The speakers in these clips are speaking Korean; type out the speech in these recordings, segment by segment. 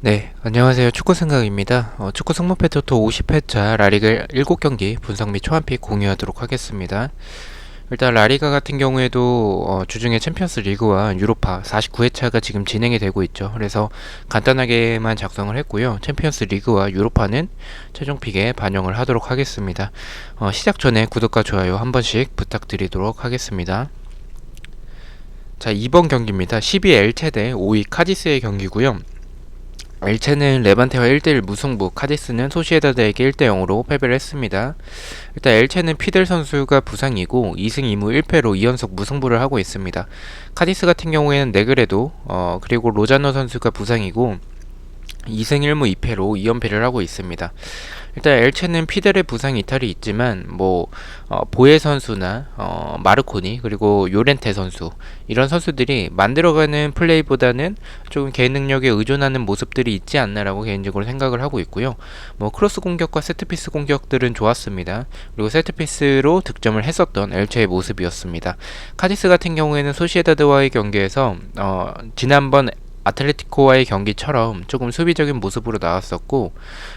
네, 안녕하세요. 축구 생각입니다. 어, 축구 승무패 토토 50회차 라리가 7경기 분석 및 초안픽 공유하도록 하겠습니다. 일단 라리가 같은 경우에도 어, 주중에 챔피언스 리그와 유로파 49회차가 지금 진행이 되고 있죠. 그래서 간단하게만 작성을 했고요. 챔피언스 리그와 유로파는 최종 픽에 반영을 하도록 하겠습니다. 어, 시작 전에 구독과 좋아요 한 번씩 부탁드리도록 하겠습니다. 자, 이번 경기입니다. 12 엘체 대 5위 카디스의 경기고요. 엘체는 레반테와 1대1 무승부, 카디스는 소시에다드에게 1대0으로 패배를 했습니다. 일단 엘체는 피델 선수가 부상이고 2승 2무 1패로 2연속 무승부를 하고 있습니다. 카디스 같은 경우에는 네그레도 어, 그리고 로자노 선수가 부상이고 2승 1무 2패로 2연패를 하고 있습니다. 일단 엘체는 피델의 부상 이탈이 있지만 뭐 어, 보에 선수나 어, 마르코니 그리고 요렌테 선수 이런 선수들이 만들어가는 플레이보다는 조금 개인 능력에 의존하는 모습들이 있지 않나라고 개인적으로 생각을 하고 있고요. 뭐 크로스 공격과 세트피스 공격들은 좋았습니다. 그리고 세트피스로 득점을 했었던 엘체의 모습이었습니다. 카디스 같은 경우에는 소시에다드와의 경기에서 어, 지난번 아틀레티코와의 경기처럼 조금 수비적인 모습으로 나왔었고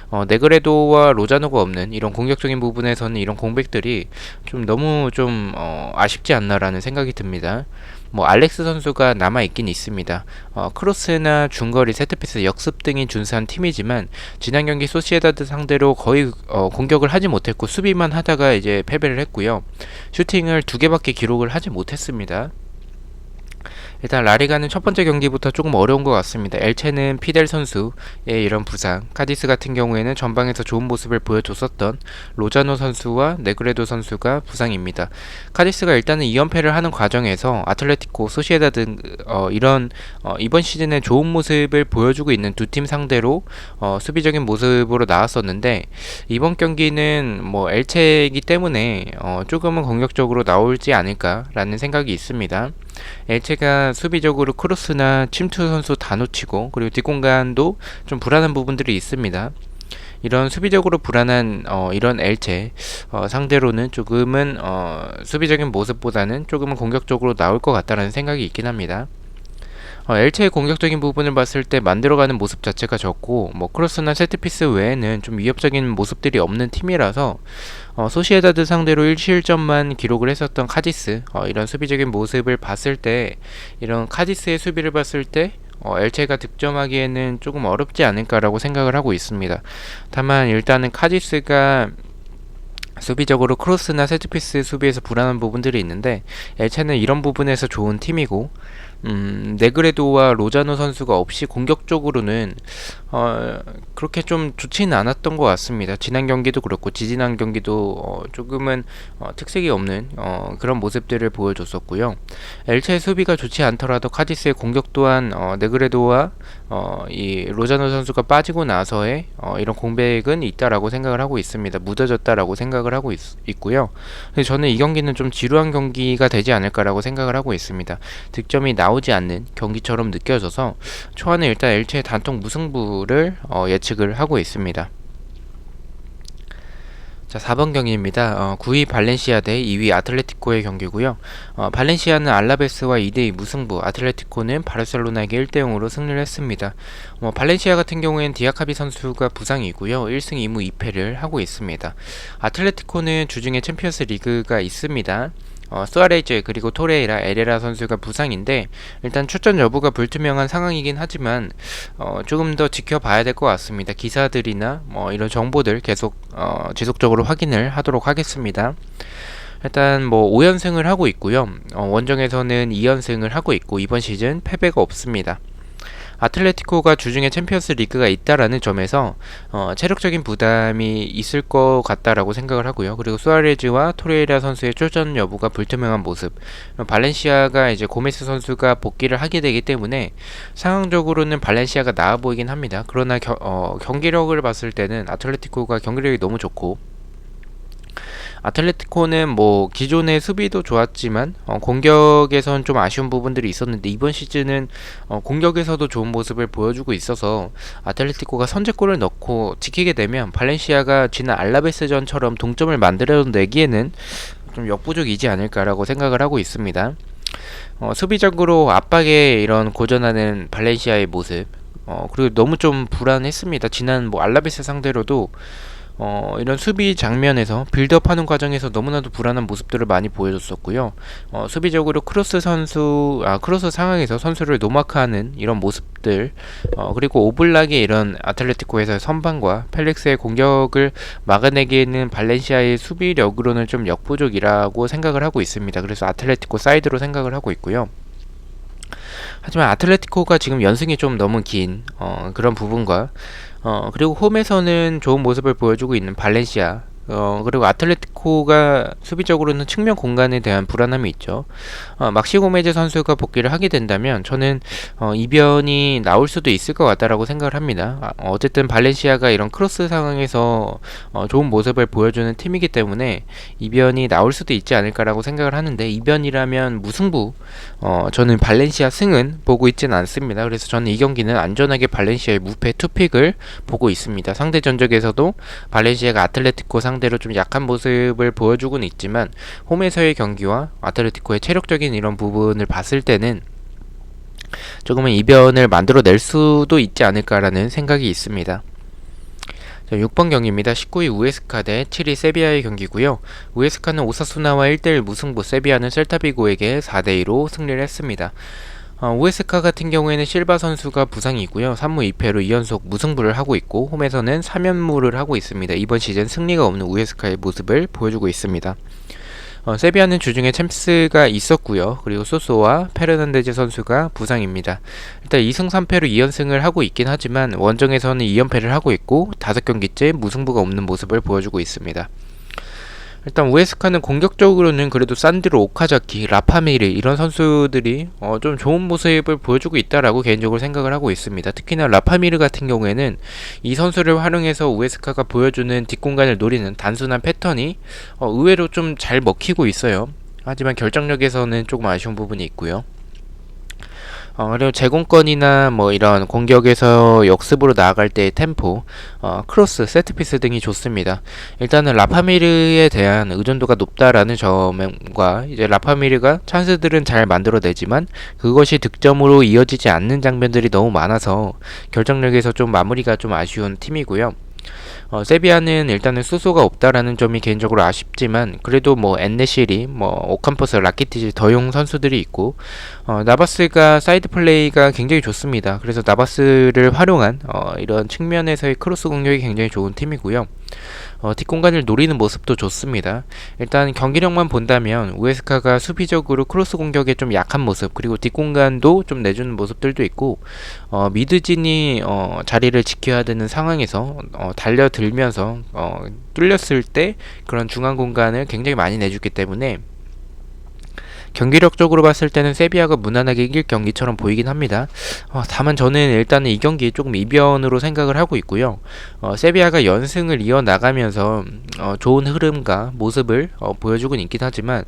어, 네그레도와 로자노가 없는 이런 공격적인 부분에서는 이런 공백들이 좀 너무 좀 어, 아쉽지 않나라는 생각이 듭니다. 뭐 알렉스 선수가 남아 있긴 있습니다. 어, 크로스나 중거리, 세트피스, 역습 등이 준수한 팀이지만 지난 경기 소시에다드 상대로 거의 어, 공격을 하지 못했고 수비만 하다가 이제 패배를 했고요. 슈팅을 두 개밖에 기록을 하지 못했습니다. 일단 라리가는 첫 번째 경기부터 조금 어려운 것 같습니다. 엘체는 피델 선수의 이런 부상, 카디스 같은 경우에는 전방에서 좋은 모습을 보여줬었던 로자노 선수와 네그레도 선수가 부상입니다. 카디스가 일단은 2연패를 하는 과정에서 아틀레티코, 소시에다드 어, 이런 어, 이번 시즌에 좋은 모습을 보여주고 있는 두 팀 상대로 어, 수비적인 모습으로 나왔었는데 이번 경기는 뭐 엘체이기 때문에 어, 조금은 공격적으로 나올지 않을까라는 생각이 있습니다. 엘체가 수비적으로 크로스나 침투 선수 다 놓치고 그리고 뒷공간도 좀 불안한 부분들이 있습니다. 이런 수비적으로 불안한 어, 이런 엘체 어, 상대로는 조금은 어, 수비적인 모습보다는 조금은 공격적으로 나올 것 같다라는 생각이 있긴 합니다. 어, 엘체의 공격적인 부분을 봤을 때 만들어가는 모습 자체가 적고 뭐 크로스나 세트피스 외에는 좀 위협적인 모습들이 없는 팀이라서 어, 소시에다드 상대로 1실점만 기록을 했었던 카디스 어, 이런 수비적인 모습을 봤을 때 이런 카디스의 수비를 봤을 때 어, 엘체가 득점하기에는 조금 어렵지 않을까라고 생각을 하고 있습니다. 다만 일단은 카디스가 수비적으로 크로스나 세트피스 수비에서 불안한 부분들이 있는데 엘체는 이런 부분에서 좋은 팀이고 음, 네그레도와 로자노 선수가 없이 공격적으로는 어, 그렇게 좀 좋지는 않았던 것 같습니다. 지난 경기도 그렇고 지지난 경기도 어, 조금은 어, 특색이 없는 어, 그런 모습들을 보여줬었고요. 엘체의 수비가 좋지 않더라도 카디스의 공격 또한 어, 네그레도와 어, 이 로자노 선수가 빠지고 나서의 어, 이런 공백은 있다라고 생각을 하고 있습니다. 묻어졌다라고 생각을 하고 있, 있고요. 저는 이 경기는 좀 지루한 경기가 되지 않을까라고 생각을 하고 있습니다. 득점이 나오지 않는 경기처럼 느껴져서 초안에 일단 엘체의 단통 무승부 를 어, 예측을 하고 있습니다. 자, 4번 경기입니다. 어, 9위 발렌시아 대 2위 아틀레티코의 경기고요. 어, 발렌시아는 알라베스와 2대2 무승부, 아틀레티코는 바르셀로나에게 1대0으로 승리를 했습니다. 어, 발렌시아 같은 경우에는 디아카비 선수가 부상이고요. 1승 2무 2패를 하고 있습니다. 아틀레티코는 주중에 챔피언스 리그가 있습니다. 어, 수아레즈 그리고 토레이라 에레라 선수가 부상인데 일단 출전 여부가 불투명한 상황이긴 하지만 어, 조금 더 지켜봐야 될 것 같습니다. 기사들이나 뭐 이런 정보들 계속 어, 지속적으로 확인을 하도록 하겠습니다. 일단 뭐 5연승을 하고 있고요. 어, 원정에서는 2연승을 하고 있고 이번 시즌 패배가 없습니다. 아틀레티코가 주중에 챔피언스 리그가 있다라는 점에서 어, 체력적인 부담이 있을 것 같다라고 생각을 하고요. 그리고 수아레즈와 토레이라 선수의 출전 여부가 불투명한 모습. 발렌시아가 이제 고메스 선수가 복귀를 하게 되기 때문에 상황적으로는 발렌시아가 나아 보이긴 합니다. 그러나 겨, 어, 경기력을 봤을 때는 아틀레티코가 경기력이 너무 좋고 아틀레티코는 뭐 기존의 수비도 좋았지만 어, 공격에선 좀 아쉬운 부분들이 있었는데 이번 시즌은 어, 공격에서도 좋은 모습을 보여주고 있어서 아틀레티코가 선제골을 넣고 지키게 되면 발렌시아가 지난 알라베스전처럼 동점을 만들어내기에는 좀 역부족이지 않을까라고 생각을 하고 있습니다. 어, 수비적으로 압박에 이런 고전하는 발렌시아의 모습 어, 그리고 너무 좀 불안했습니다. 지난 뭐 알라베스 상대로도 어, 이런 수비 장면에서 빌드업하는 과정에서 너무나도 불안한 모습들을 많이 보여줬었고요. 어, 수비적으로 크로스 선수, 아 크로스 상황에서 선수를 노마크하는 이런 모습들, 어, 그리고 오블락의 이런 아틀레티코에서의 선방과 펠릭스의 공격을 막아내기에는 발렌시아의 수비력으로는 좀 역부족이라고 생각을 하고 있습니다. 그래서 아틀레티코 사이드로 생각을 하고 있고요. 하지만 아틀레티코가 지금 연승이 좀 너무 긴 어, 그런 부분과 어, 그리고 홈에서는 좋은 모습을 보여주고 있는 발렌시아 어, 그리고 아틀레티코가 수비적으로는 측면 공간에 대한 불안함이 있죠. 어, 막시 고메즈 선수가 복귀를 하게 된다면 저는 어, 이변이 나올 수도 있을 것 같다라고 생각을 합니다. 아, 어쨌든 발렌시아가 이런 크로스 상황에서 어, 좋은 모습을 보여주는 팀이기 때문에 이변이 나올 수도 있지 않을까라고 생각을 하는데 이변이라면 무승부 어, 저는 발렌시아 승은 보고 있지는 않습니다. 그래서 저는 이 경기는 안전하게 발렌시아의 무패 투픽을 보고 있습니다. 상대 전적에서도 발렌시아가 아틀레티코 상대로 좀 약한 모습을 보여주고는 있지만 홈에서의 경기와 아틀레티코의 체력적인 이런 부분을 봤을 때는 조금은 이변을 만들어낼 수도 있지 않을까라는 생각이 있습니다. 자, 6번 경기입니다. 19위 우에스카 대 7위 세비야의 경기고요. 우에스카는 오사수나와 1대1 무승부, 세비야는 셀타비고에게 4대2로 승리를 했습니다. 어, 우에스카 같은 경우에는 실바 선수가 부상이고요. 3무 2패로 2연속 무승부를 하고 있고 홈에서는 3연무를 하고 있습니다. 이번 시즌 승리가 없는 우에스카의 모습을 보여주고 있습니다. 어, 세비야는 주중에 챔스가 있었고요. 그리고 소소와 페르난데즈 선수가 부상입니다. 일단 2승 3패로 2연승을 하고 있긴 하지만 원정에서는 2연패를 하고 있고 5경기째 무승부가 없는 모습을 보여주고 있습니다. 일단 우에스카는 공격적으로는 그래도 산드로 오카자키, 라파미르 이런 선수들이 어, 좀 좋은 모습을 보여주고 있다라고 개인적으로 생각을 하고 있습니다. 특히나 라파미르 같은 경우에는 이 선수를 활용해서 우에스카가 보여주는 뒷공간을 노리는 단순한 패턴이 어, 의외로 좀 잘 먹히고 있어요. 하지만 결정력에서는 조금 아쉬운 부분이 있고요. 어, 그리고 제공권이나 뭐 이런 공격에서 역습으로 나아갈 때의 템포, 어, 크로스, 세트피스 등이 좋습니다. 일단은 라파미르에 대한 의존도가 높다라는 점과 이제 라파미르가 찬스들은 잘 만들어내지만 그것이 득점으로 이어지지 않는 장면들이 너무 많아서 결정력에서 좀 마무리가 좀 아쉬운 팀이고요. 어, 세비야는 일단은 수소가 없다라는 점이 개인적으로 아쉽지만 그래도 뭐 엔네시리, 뭐 오캄퍼스, 라키티지, 더용 선수들이 있고 어, 나바스가 사이드 플레이가 굉장히 좋습니다. 그래서 나바스를 활용한 어, 이런 측면에서의 크로스 공격이 굉장히 좋은 팀이고요. 어, 뒷공간을 노리는 모습도 좋습니다. 일단 경기력만 본다면 우에스카가 수비적으로 크로스 공격에 좀 약한 모습 그리고 뒷공간도 좀 내주는 모습들도 있고 어, 미드진이 어, 자리를 지켜야 되는 상황에서 어, 달려들면서 어, 뚫렸을 때 그런 중앙 공간을 굉장히 많이 내주기 때문에 경기력적으로 봤을 때는 세비야가 무난하게 이길 경기처럼 보이긴 합니다. 어, 다만 저는 일단은 이 경기 조금 이변으로 생각을 하고 있고요. 어, 세비야가 연승을 이어나가면서 어, 좋은 흐름과 모습을 어, 보여주고 있긴 하지만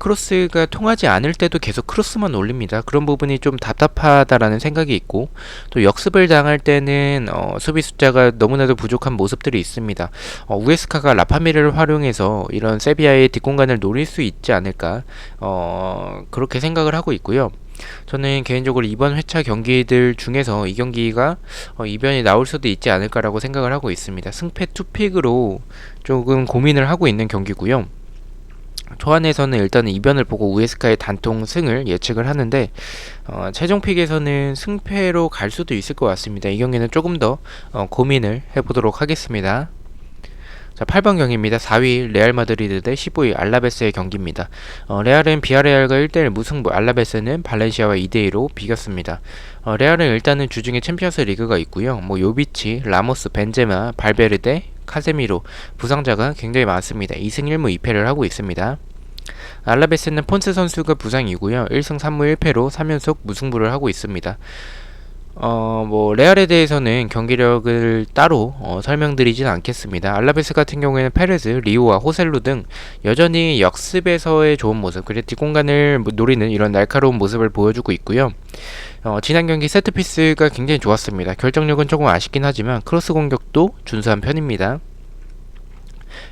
크로스가 통하지 않을 때도 계속 크로스만 올립니다. 그런 부분이 좀 답답하다라는 생각이 있고 또 역습을 당할 때는 어, 수비 숫자가 너무나도 부족한 모습들이 있습니다. 어, 우에스카가 라파미르를 활용해서 이런 세비야의 뒷공간을 노릴 수 있지 않을까 어, 그렇게 생각을 하고 있고요. 저는 개인적으로 이번 회차 경기들 중에서 이 경기가 어, 이변이 나올 수도 있지 않을까라고 생각을 하고 있습니다. 승패 투픽으로 조금 고민을 하고 있는 경기고요. 초안에서는 일단 이변을 보고 우에스카의 단통 승을 예측을 하는데 어, 최종 픽에서는 승패로 갈 수도 있을 것 같습니다. 이 경기는 조금 더 어, 고민을 해보도록 하겠습니다. 자, 8번 경기입니다. 4위 레알 마드리드 대 15위 알라베스의 경기입니다. 어, 레알은 비아레알과 1대1 무승부, 알라베스는 발렌시아와 2대2로 비겼습니다. 어, 레알은 일단은 주중에 챔피언스 리그가 있고요. 뭐 요비치, 라모스, 벤제마, 발베르데, 카세미로 부상자가 굉장히 많습니다. 2승 1무 2패를 하고 있습니다. 알라베스는 폰스 선수가 부상이고요. 1승 3무 1패로 3연속 무승부를 하고 있습니다. 어, 뭐, 레알에 대해서는 경기력을 따로 어, 설명드리진 않겠습니다. 알라베스 같은 경우에는 페레즈, 리오와 호셀루 등 여전히 역습에서의 좋은 모습, 그리고 뒷공간을 노리는 이런 날카로운 모습을 보여주고 있고요. 어, 지난 경기 세트피스가 굉장히 좋았습니다. 결정력은 조금 아쉽긴 하지만 크로스 공격도 준수한 편입니다.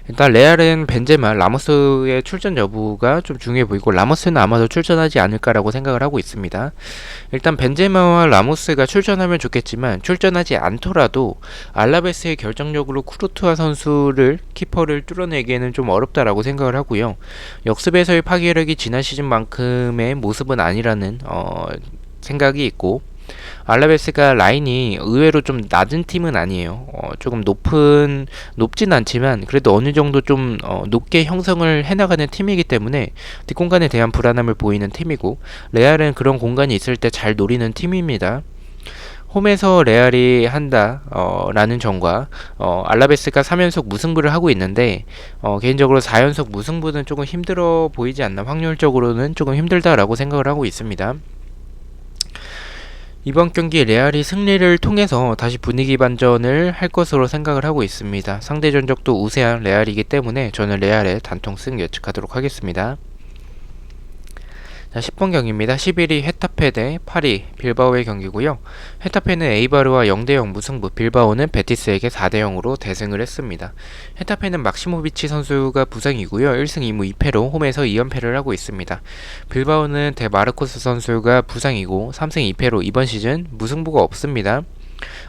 일단 레알은 벤제마, 라모스의 출전 여부가 좀 중요해 보이고 라모스는 아마도 출전하지 않을까라고 생각을 하고 있습니다. 일단 벤제마와 라모스가 출전하면 좋겠지만 출전하지 않더라도 알라베스의 결정력으로 쿠르투아 선수를 키퍼를 뚫어내기에는 좀 어렵다라고 생각을 하고요. 역습에서의 파괴력이 지난 시즌만큼의 모습은 아니라는 어, 생각이 있고 알라베스가 라인이 의외로 좀 낮은 팀은 아니에요. 어, 조금 높은 높진 않지만 그래도 어느 정도 좀 어, 높게 형성을 해나가는 팀이기 때문에 뒷공간에 대한 불안함을 보이는 팀이고 레알은 그런 공간이 있을 때 잘 노리는 팀입니다. 홈에서 레알이 한다 어, 라는 점과 어, 알라베스가 3연속 무승부를 하고 있는데 어, 개인적으로 4연속 무승부는 조금 힘들어 보이지 않나 확률적으로는 조금 힘들다라고 생각을 하고 있습니다. 이번 경기 레알이 승리를 통해서 다시 분위기 반전을 할 것으로 생각을 하고 있습니다. 상대 전적도 우세한 레알이기 때문에 저는 레알의 단통 승 예측하도록 하겠습니다. 자, 10번 경기입니다. 11위 헤타페 대 파리 빌바오의 경기고요. 헤타페는 에이바르와 0대0 무승부, 빌바오는 베티스에게 4대0으로 대승을 했습니다. 헤타페는 막시모비치 선수가 부상이고요. 1승 2무 2패로 홈에서 2연패를 하고 있습니다. 빌바오는 데마르코스 선수가 부상이고 3승 2패로 이번 시즌 무승부가 없습니다.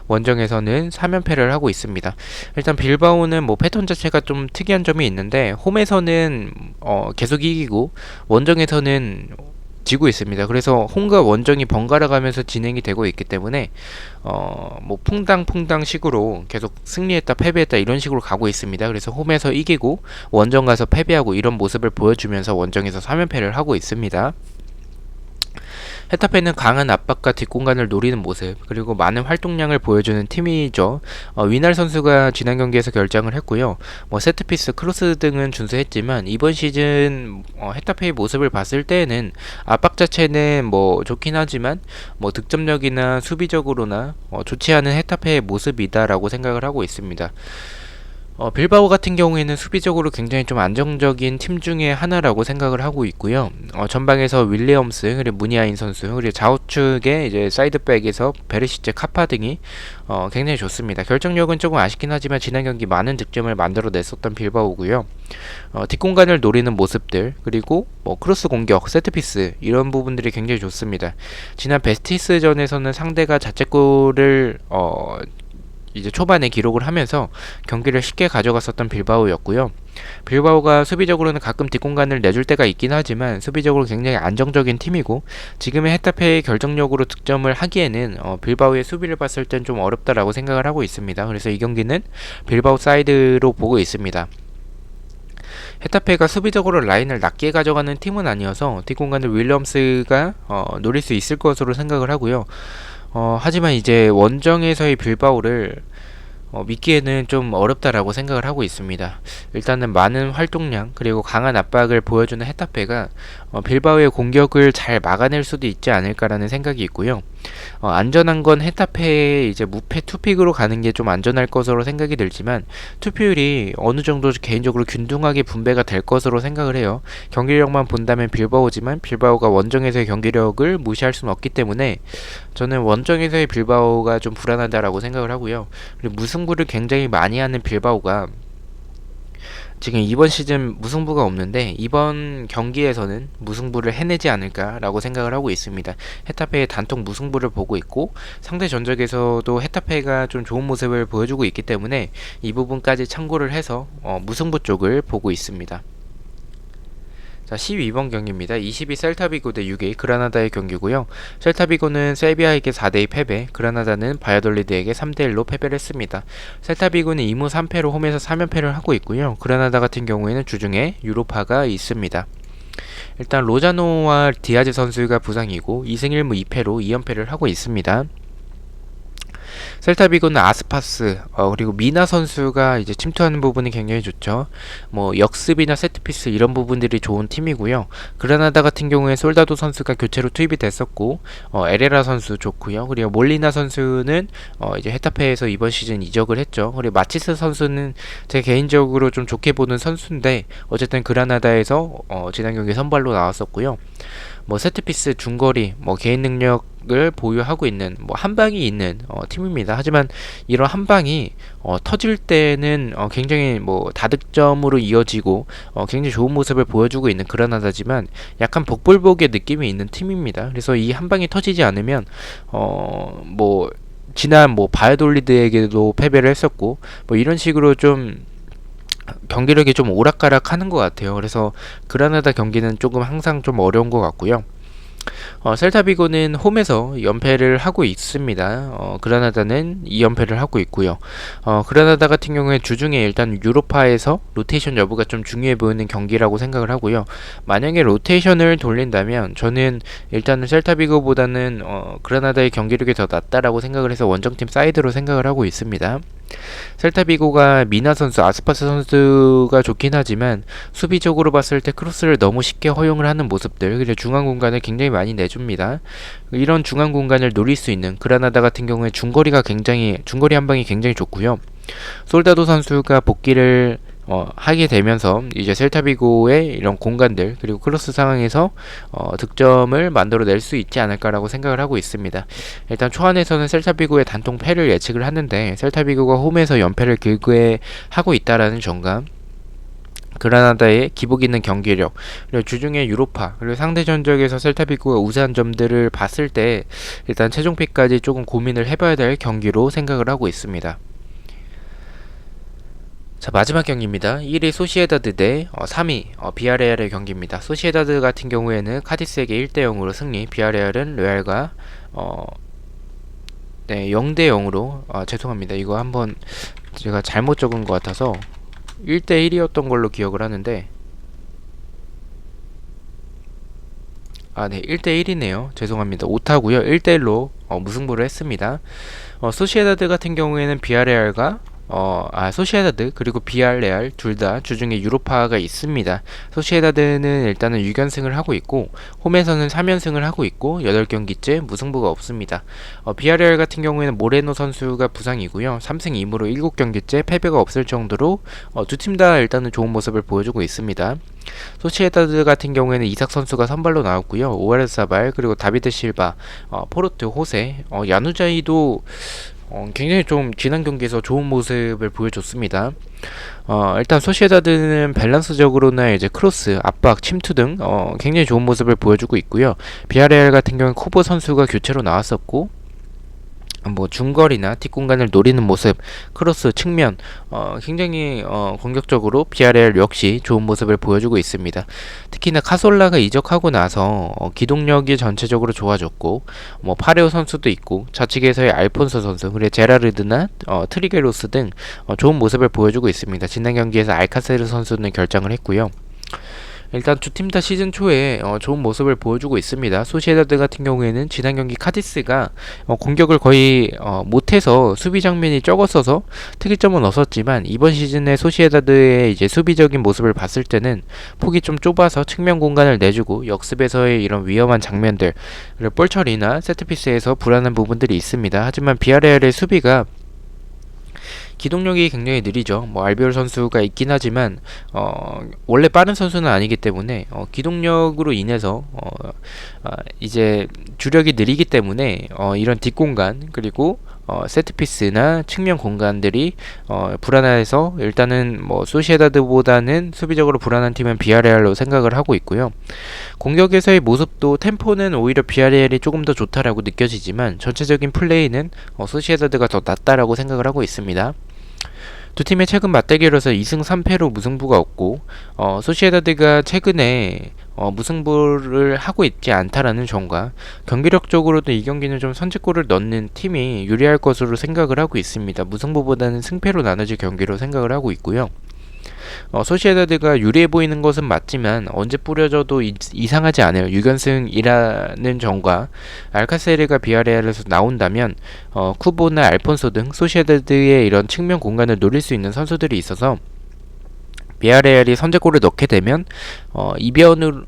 원정에서는 3연패를 하고 있습니다. 일단 빌바오는 뭐 패턴 자체가 좀 특이한 점이 있는데 홈에서는 어 계속 이기고 원정에서는 지고 있습니다. 그래서 홈과 원정이 번갈아 가면서 진행이 되고 있기 때문에 어 뭐 퐁당퐁당 식으로 계속 승리했다 패배했다 이런 식으로 가고 있습니다. 그래서 홈에서 이기고 원정 가서 패배하고 이런 모습을 보여주면서 원정에서 3연패를 하고 있습니다. 헤타페는 강한 압박과 뒷공간을 노리는 모습 그리고 많은 활동량을 보여주는 팀이죠. 어, 위날 선수가 지난 경기에서 결장을 했고요. 뭐 세트피스, 크로스 등은 준수했지만 이번 시즌 어, 헤타페의 모습을 봤을 때에는 압박 자체는 뭐 좋긴 하지만 뭐 득점력이나 수비적으로나 어, 좋지 않은 헤타페의 모습이다라고 생각을 하고 있습니다. 어, 빌바오 같은 경우에는 수비적으로 굉장히 좀 안정적인 팀 중에 하나라고 생각을 하고 있고요. 어, 전방에서 윌리엄스 그리고 무니아인 선수 그리고 좌우측에 이제 사이드백에서 베르시체 카파 등이 어, 굉장히 좋습니다. 결정력은 조금 아쉽긴 하지만 지난 경기 많은 득점을 만들어냈었던 빌바오고요. 어, 뒷공간을 노리는 모습들 그리고 뭐 크로스 공격, 세트피스 이런 부분들이 굉장히 좋습니다. 지난 베스티스전에서는 상대가 자책골을 어, 이제 초반에 기록을 하면서 경기를 쉽게 가져갔었던 빌바오였고요. 빌바오가 수비적으로는 가끔 뒷공간을 내줄 때가 있긴 하지만 수비적으로 굉장히 안정적인 팀이고 지금의 헤타페의 결정력으로 득점을 하기에는 어, 빌바오의 수비를 봤을 땐 좀 어렵다라고 생각을 하고 있습니다. 그래서 이 경기는 빌바오 사이드로 보고 있습니다. 헤타페가 수비적으로 라인을 낮게 가져가는 팀은 아니어서 뒷공간을 윌리엄스가 어, 노릴 수 있을 것으로 생각을 하고요. 어, 하지만 이제 원정에서의 빌바오를 어, 믿기에는 좀 어렵다라고 생각을 하고 있습니다. 일단은 많은 활동량 그리고 강한 압박을 보여주는 헤타페가 어, 빌바오의 공격을 잘 막아낼 수도 있지 않을까라는 생각이 있고요. 어, 안전한 건 헤타페의 이제 무패 투픽으로 가는 게 좀 안전할 것으로 생각이 들지만 투표율이 어느 정도 개인적으로 균등하게 분배가 될 것으로 생각을 해요. 경기력만 본다면 빌바오지만 빌바오가 원정에서의 경기력을 무시할 수는 없기 때문에 저는 원정에서의 빌바오가 좀 불안하다라고 생각을 하고요. 그리고 무승부를 굉장히 많이 하는 빌바오가 지금 이번 시즌 무승부가 없는데 이번 경기에서는 무승부를 해내지 않을까라고 생각을 하고 있습니다. 헤타페의 단통 무승부를 보고 있고 상대 전적에서도 헤타페가 좀 좋은 모습을 보여주고 있기 때문에 이 부분까지 참고를 해서 어, 무승부 쪽을 보고 있습니다. 자, 12번 경기입니다. 22 셀타비고 대 6위 그라나다의 경기고요. 셀타비고는 세비야에게 4대2 패배, 그라나다는 바야돌리드에게 3대1로 패배를 했습니다. 셀타비고는 2무 3패로 홈에서 3연패를 하고 있고요. 그라나다 같은 경우에는 주중에 유로파가 있습니다. 일단 로자노와 디아즈 선수가 부상이고 2승 1무 2패로 2연패를 하고 있습니다. 셀타 비고는 아스파스 어, 그리고 미나 선수가 이제 침투하는 부분이 굉장히 좋죠. 뭐 역습이나 세트피스 이런 부분들이 좋은 팀이고요. 그라나다 같은 경우에 솔다도 선수가 교체로 투입이 됐었고 어, 에레라 선수 좋고요. 그리고 몰리나 선수는 어, 이제 헤타페에서 이번 시즌 이적을 했죠. 그리고 마치스 선수는 제 개인적으로 좀 좋게 보는 선수인데 어쨌든 그라나다에서 어, 지난 경기 선발로 나왔었고요. 뭐 세트피스 중거리 뭐 개인 능력 을 보유하고 있는 뭐 한방이 있는 어, 팀입니다. 하지만 이런 한방이 어, 터질 때는 어, 굉장히 뭐 다득점으로 이어지고 어, 굉장히 좋은 모습을 보여주고 있는 그라나다지만 약간 복불복의 느낌이 있는 팀입니다. 그래서 이 한방이 터지지 않으면 어, 뭐 지난 뭐 바이돌리드에게도 패배를 했었고 뭐 이런 식으로 좀 경기력이 좀 오락가락 하는 것 같아요. 그래서 그라나다 경기는 조금 항상 좀 어려운 것 같고요. 어, 셀타비고는 홈에서 연패를 하고 있습니다. 어, 그라나다는 2연패를 하고 있고요. 어, 그라나다 같은 경우에 주중에 일단 유로파에서 로테이션 여부가 좀 중요해 보이는 경기라고 생각을 하고요. 만약에 로테이션을 돌린다면 저는 일단은 셀타비고보다는 어, 그라나다의 경기력이 더 낫다라고 생각을 해서 원정팀 사이드로 생각을 하고 있습니다. 셀타 비고가 미나 선수, 아스파스 선수가 좋긴 하지만 수비적으로 봤을 때 크로스를 너무 쉽게 허용을 하는 모습들 그리고 중앙 공간을 굉장히 많이 내줍니다. 이런 중앙 공간을 노릴 수 있는 그라나다 같은 경우에 중거리가 굉장히 중거리 한 방이 굉장히 좋고요. 솔다도 선수가 복귀를 어, 하게 되면서 이제 셀타비고의 이런 공간들 그리고 크로스 상황에서 어, 득점을 만들어낼 수 있지 않을까라고 생각을 하고 있습니다. 일단 초안에서는 셀타비고의 단통 패를 예측을 하는데 셀타비고가 홈에서 연패를 길게 하고 있다라는 점감 그라나다의 기복 있는 경기력 그리고 주중에 유로파 그리고 상대 전적에서 셀타비고가 우세한 점들을 봤을 때 일단 최종픽까지 조금 고민을 해봐야 될 경기로 생각을 하고 있습니다. 자 마지막 경기입니다. 1위 소시에다드 대 어, 3위 어, 비아레알의 경기입니다. 소시에다드 같은 경우에는 카디스에게 1대 0으로 승리, 비아레알은 레알과 어, 네 0대 0으로 아, 죄송합니다. 이거 한번 제가 잘못 적은 것 같아서 1대 1이었던 걸로 기억을 하는데 아, 네, 1대 1이네요. 죄송합니다. 오타고요. 1대 1로 어, 무승부를 했습니다. 어, 소시에다드 같은 경우에는 비아레알과 어, 아, 소시에다드 그리고 비알레알 둘 다 주중에 유로파가 있습니다. 소시에다드는 일단은 6연승을 하고 있고 홈에서는 3연승을 하고 있고 8경기째 무승부가 없습니다. 어, 비알레알 같은 경우에는 모레노 선수가 부상이고요. 3승 2무로 7경기째 패배가 없을 정도로 어, 두팀 다 일단은 좋은 모습을 보여주고 있습니다. 소시에다드 같은 경우에는 이삭 선수가 선발로 나왔고요. 오아레사발 그리고 다비드 실바, 어, 포르트 호세, 어, 야누자이도 어, 굉장히 좀 지난 경기에서 좋은 모습을 보여줬습니다. 어, 일단 소시에다드는 밸런스적으로나 이제 크로스, 압박, 침투 등 어, 굉장히 좋은 모습을 보여주고 있고요. 비아레알 같은 경우는 코보 선수가 교체로 나왔었고 뭐 중거리나 뒷공간을 노리는 모습, 크로스 측면 어, 굉장히 어, 공격적으로 비아레알 역시 좋은 모습을 보여주고 있습니다. 특히나 카솔라가 이적하고 나서 어, 기동력이 전체적으로 좋아졌고 뭐 파레오 선수도 있고 좌측에서의 알폰소 선수 그리고 제라르드나 어, 트리게로스 등 어, 좋은 모습을 보여주고 있습니다. 지난 경기에서 알카세르 선수는 결정을 했고요. 일단 두 팀 다 시즌 초에 어, 좋은 모습을 보여주고 있습니다. 소시에다드 같은 경우에는 지난 경기 카디스가 어, 공격을 거의 어, 못해서 수비 장면이 적었어서 특이점은 없었지만 이번 시즌에 소시에다드의 이제 수비적인 모습을 봤을 때는 폭이 좀 좁아서 측면 공간을 내주고 역습에서의 이런 위험한 장면들 그리고 볼 처리나 세트피스에서 불안한 부분들이 있습니다. 하지만 비아레알의 수비가 기동력이 굉장히 느리죠. 뭐 알비올 선수가 있긴 하지만 어, 원래 빠른 선수는 아니기 때문에 어, 기동력으로 인해서 어, 아, 이제 주력이 느리기 때문에 어, 이런 뒷공간 그리고 어, 세트피스나 측면 공간들이 어, 불안해서 일단은 뭐 소시에다드보다는 수비적으로 불안한 팀은 비아레알로 생각을 하고 있고요. 공격에서의 모습도 템포는 오히려 비아레알이 조금 더 좋다라고 느껴지지만 전체적인 플레이는 어, 소시에다드가 더 낫다라고 생각을 하고 있습니다. 두 팀의 최근 맞대결에서 2승 3패로 무승부가 없고 어, 소시에다드가 최근에 어, 무승부를 하고 있지 않다라는 점과 경기력적으로도 이 경기는 좀 선제골을 넣는 팀이 유리할 것으로 생각을 하고 있습니다. 무승부보다는 승패로 나눠질 경기로 생각을 하고 있고요. 어, 소시에다드가 유리해 보이는 것은 맞지만 언제 뿌려져도 이, 상하지 않아요. 6연승이라는 점과 알카세르가 비아레알에서 나온다면 어, 쿠보나 알폰소 등 소시에다드의 이런 측면 공간을 노릴 수 있는 선수들이 있어서 비아레알이 선제골을 넣게 되면 어, 이변으로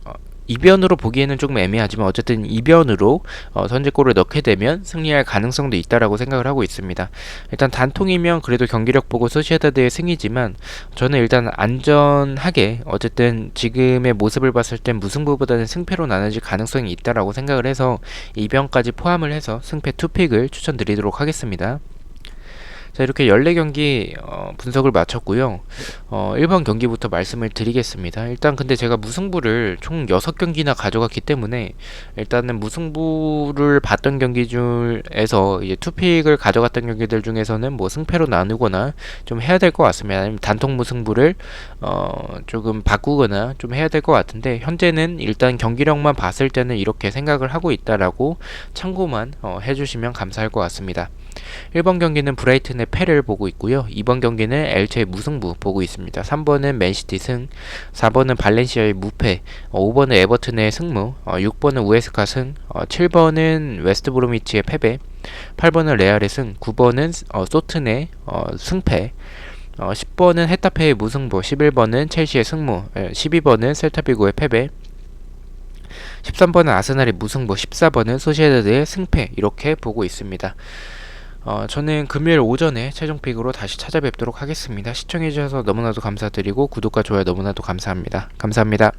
이변으로 보기에는 조금 애매하지만 어쨌든 이변으로 어, 선제골을 넣게 되면 승리할 가능성도 있다라고 생각을 하고 있습니다. 일단 단통이면 그래도 경기력 보고 소시에다드의 승이지만 저는 일단 안전하게 어쨌든 지금의 모습을 봤을 땐 무승부보다는 승패로 나눠질 가능성이 있다라고 생각을 해서 이변까지 포함을 해서 승패 투픽을 추천드리도록 하겠습니다. 자 이렇게 14경기 어, 분석을 마쳤고요. 어, 1번 경기부터 말씀을 드리겠습니다. 일단 근데 제가 무승부를 총 6경기나 가져갔기 때문에 일단은 무승부를 봤던 경기 중에서 이제 투픽을 가져갔던 경기들 중에서는 뭐 승패로 나누거나 좀 해야 될 것 같습니다. 아니면 단통 무승부를 어, 조금 바꾸거나 좀 해야 될 것 같은데 현재는 일단 경기력만 봤을 때는 이렇게 생각을 하고 있다라고 참고만 어, 해주시면 감사할 것 같습니다. 1번 경기는 브라이튼의 패를 보고 있고요. 2번 경기는 엘체의 무승부 보고 있습니다. 3번은 맨시티 승, 4번은 발렌시아의 무패, 어, 5번은 에버튼의 승무, 어, 6번은 우에스카 승, 어, 7번은 웨스트브로미치의 패배, 8번은 레알의 승, 9번은 어, 소튼의 어, 승패, 어, 10번은 헤타페의 무승부, 11번은 첼시의 승무, 예, 12번은 셀타비고의 패배, 13번은 아스날의 무승부, 14번은 소시에다드의 승패 이렇게 보고 있습니다. 어, 저는 금요일 오전에 최종 픽으로 다시 찾아뵙도록 하겠습니다. 시청해주셔서 너무나도 감사드리고 구독과 좋아요 너무나도 감사합니다. 감사합니다.